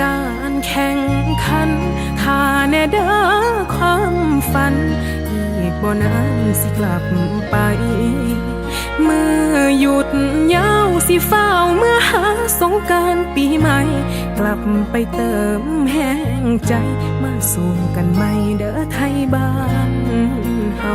การแข่งขันถ้าแน่เด้อความฝัน อีกบ่นานสิกลับไป เมื่อหยุดยาวสิเฝ้าเมื่อหาสงการปีใหม่ กลับไปเติมแห้งใจ มาสู่กันใหม่เด้อไทยบ้านเฮา